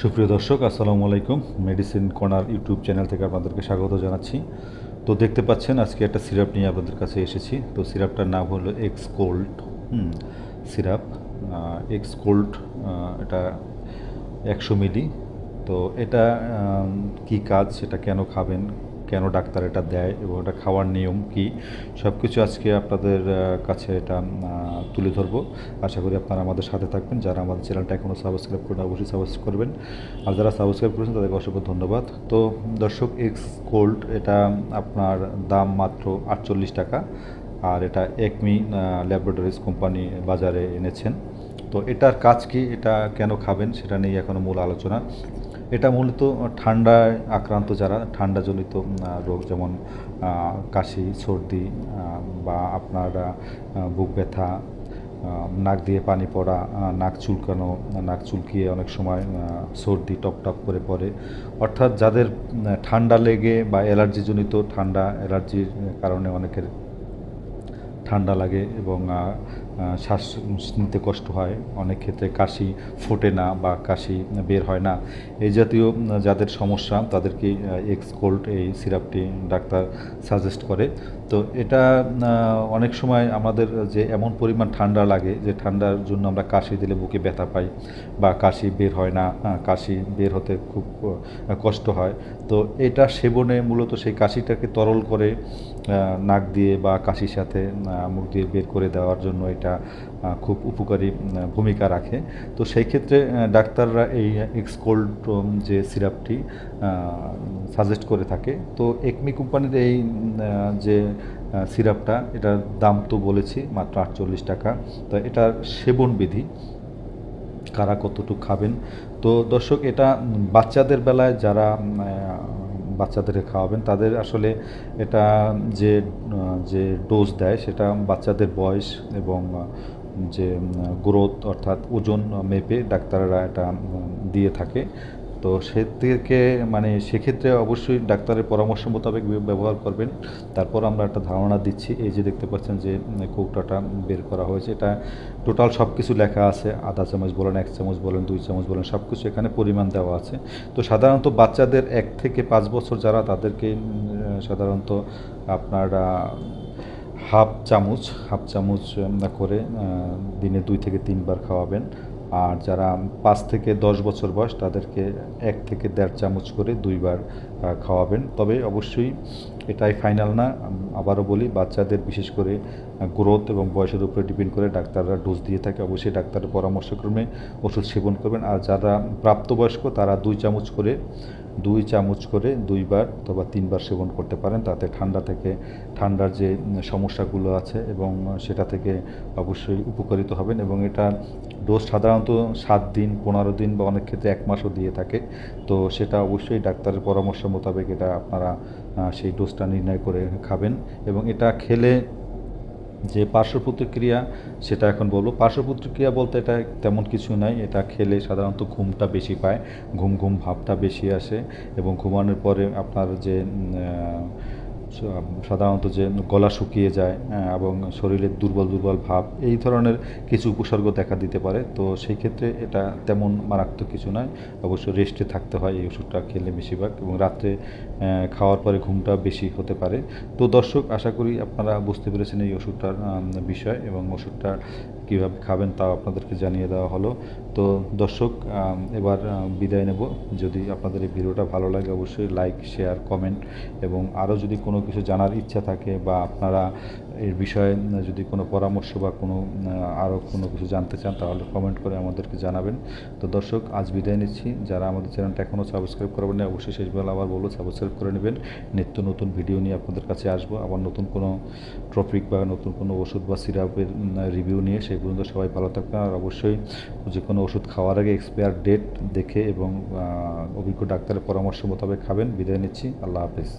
সুপ্রিয় দর্শক, আসসালামু আলাইকুম। মেডিসিন কর্নার ইউটিউব চ্যানেল থেকে আপনাদেরকে স্বাগত জানাচ্ছি। তো দেখতে পাচ্ছেন, আজকে একটা সিরাপ নিয়ে আপনাদের কাছে এসেছি। তো সিরাপটার নাম হলো এক্স কোল্ড হুম, সিরাপ। এক্স কোল্ড এটা একশো মিলি। তো এটা কি কাজ, সেটা কেন খাবেন কেন ডাক্তার এটা দেয় এবং এটা খাওয়ার নিয়ম কি? সব কিছু আজকে আপনাদের কাছে এটা তুলে ধরবো। আশা করি আপনারা আমাদের সাথে থাকবেন। যারা আমাদের চ্যানেলটা এখনও সাবস্ক্রাইব করেন অবশ্যই সাবস্ক্রাইব করবেন। আর যারা সাবস্ক্রাইব করেছেন, তাদেরকে অসংখ্য ধন্যবাদ। তো দর্শক এক্স কোল্ড এটা আপনার দাম মাত্র আটচল্লিশ টাকা। আর এটা একমি ল্যাবরেটরিজ কোম্পানি বাজারে এনেছেন। তো এটার কাজ কি? এটা কেন খাবেন? সেটা নিয়ে এখনও মূল আলোচনা। এটা মূলত ঠান্ডায় আক্রান্ত যারা, ঠান্ডাজনিত রোগ যেমন কাশি, সর্দি বা আপনার বুক ব্যথা নাক দিয়ে পানি পড়া নাক চুলকানো, নাক চুলকিয়ে অনেক সময় সর্দি টপ টপ করে পড়ে। অর্থাৎ যাদের ঠান্ডা লেগে বা অ্যালার্জিজনিত ঠান্ডা, অ্যালার্জির কারণে অনেকের ঠান্ডা লাগে এবং শ্বাস নিতে কষ্ট হয়। অনেক ক্ষেত্রে কাশি ফোটে না বা কাশি বের হয় না। এই জাতীয় যাদের সমস্যা তাদেরকে এক্স কোল্ড এই সিরাপটি ডাক্তার সাজেস্ট করে। তো এটা অনেক সময় আমাদের যে এমন পরিমাণ ঠান্ডা লাগে, যে ঠান্ডার জন্য আমরা কাশি দিলে বুকে ব্যথা পাই বা কাশি বের হয় না কাশি বের হতে খুব কষ্ট হয়। তো এটা সেবনে মূলত সেই কাশিটাকে তরল করে নাক দিয়ে বা কাশির সাথে মুখ দিয়ে বের করে দেওয়ার জন্য এটা আহ, খুব উপকারী ভূমিকা রাখে। তো সেই ক্ষেত্রে ডাক্তাররা এই এক্সকোল্ড যে সিরাপটি সাজেস্ট করে থাকে। তো একমি কোম্পানির এই যে সিরাপটা এটার দাম তো বলেছি মাত্র আটচল্লিশ টাকা। তো এটার সেবন বিধি। কারা কতটুকু খাবেন? তো দর্শক এটা বাচ্চাদের বেলায় যারা বাচ্চাদেরকে খাওয়াবেন। তাদের আসলে এটা যে যে ডোজ দেয় সেটা বাচ্চাদের বয়স এবং, যে গ্রোথ অর্থাৎ ওজন মেপে ডাক্তাররা এটা দিয়ে থাকে। তো সেদিকে মানে সেক্ষেত্রে অবশ্যই ডাক্তারের পরামর্শ মোতাবেক ব্যবহার করবেন। তারপর আমরা একটা ধারণা দিচ্ছি, এই যে দেখতে পাচ্ছেন যে কৌটাটা বের করা হয়েছে। এটা টোটাল সব কিছু লেখা আছে। আধা চামচ বলেন, এক চামচ বলেন, দুই চামচ বলেন সব কিছু এখানে পরিমাণ দেওয়া আছে। তো সাধারণত বাচ্চাদের এক থেকে পাঁচ বছর যারা, তাদেরকে সাধারণত আপনার হাফ চামচ হাফ চামচ করে দিনে দুই থেকে তিনবার খাওয়াবেন। আর যারা পাঁচ থেকে দশ বছর বয়স তাদেরকে এক থেকে দেড় চামচ করে দুইবার খাওয়াবেন। তবে অবশ্যই এটাই ফাইনাল না। আবারও বলি, বাচ্চাদের বিশেষ করে গ্রোথ এবং বয়সের উপরে ডিপেন্ড করে ডাক্তাররা ডোজ দিয়ে থাকে। অবশ্যই ডাক্তারের পরামর্শক্রমে ওষুধ সেবন করবেন। আর যারা প্রাপ্তবয়স্ক, তারা দুই চামচ করে, দুই চামচ করে দুইবার অথবা তিনবার সেবন করতে পারেন। তাতে ঠান্ডা থেকে, ঠান্ডার যে সমস্যাগুলো আছে এবং সেটা থেকে অবশ্যই উপকারিত হবেন। এবং এটা ডোজ সাধারণত সাত দিন, পনেরো দিন বা অনেক ক্ষেত্রে এক মাসও দিয়ে থাকে। তো সেটা অবশ্যই ডাক্তারের পরামর্শ মোতাবেক এটা আপনারা সেই ডোজটা নির্ণয় করে খাবেন এবং এটা খেলে যে পার্শ্ব প্রতিক্রিয়া, সেটা এখন বলব। পার্শ্ব প্রতিক্রিয়া বলতে এটা তেমন কিছু নাই। এটা খেলে সাধারণত ঘুমটা বেশি পায়, ঘুম ঘুম ভাবটা বেশি আসে এবং ঘুমানোর পরে আপনার যে সাধারণত যে গলা শুকিয়ে যায় এবং শরীরের দুর্বল দুর্বল ভাব, এই ধরনের কিছু উপসর্গ দেখা দিতে পারে। তো সেই ক্ষেত্রে এটা তেমন মারাত্মক কিছু নয়। অবশ্য রেস্টে থাকতে হয় এই ওষুধটা খেলে বেশিরভাগ, এবং রাত্রে খাওয়ার পরে ঘুমটা বেশি হতে পারে। তো দর্শক, আশা করি আপনারা বুঝতে পেরেছেন এই ওষুধটার বিষয়, এবং ওষুধটা কীভাবে খাবেন তাও আপনাদেরকে জানিয়ে দেওয়া হলো। তো দর্শক এবার বিদায় নেব। যদি আপনাদের এই ভিডিওটা ভালো লাগে, অবশ্যই লাইক শেয়ার কমেন্ট এবং আরও যদি কোনো কিছু জানার ইচ্ছা থাকে বা আপনারা এর বিষয়ে যদি কোনো পরামর্শ বা কোনো আরও কোনো কিছু জানতে চান, তাহলে কমেন্ট করে আমাদেরকে জানাবেন। তো দর্শক, আজ বিদায় নিচ্ছি। যারা আমাদের চ্যানেলটা এখনও সাবস্ক্রাইব করবেন না অবশ্যই শেষবেলা আবার বলব সাবস্ক্রাইব করে নেবেন। নিত্য নতুন ভিডিও নিয়ে আপনাদের কাছে আসব। আবার নতুন কোনো টপিক বা নতুন কোনো ওষুধ বা সিরাপের রিভিউ নিয়ে, সেই পর্যন্ত সবাই ভালো থাকবেন। আর অবশ্যই যে কোনো ওষুধ খাওয়ার আগে এক্সপায়ার ডেট দেখে এবং অভিজ্ঞ ডাক্তারের পরামর্শ মোতাবেক খাবেন। বিদায় নিচ্ছি। আল্লাহ হাফেজ।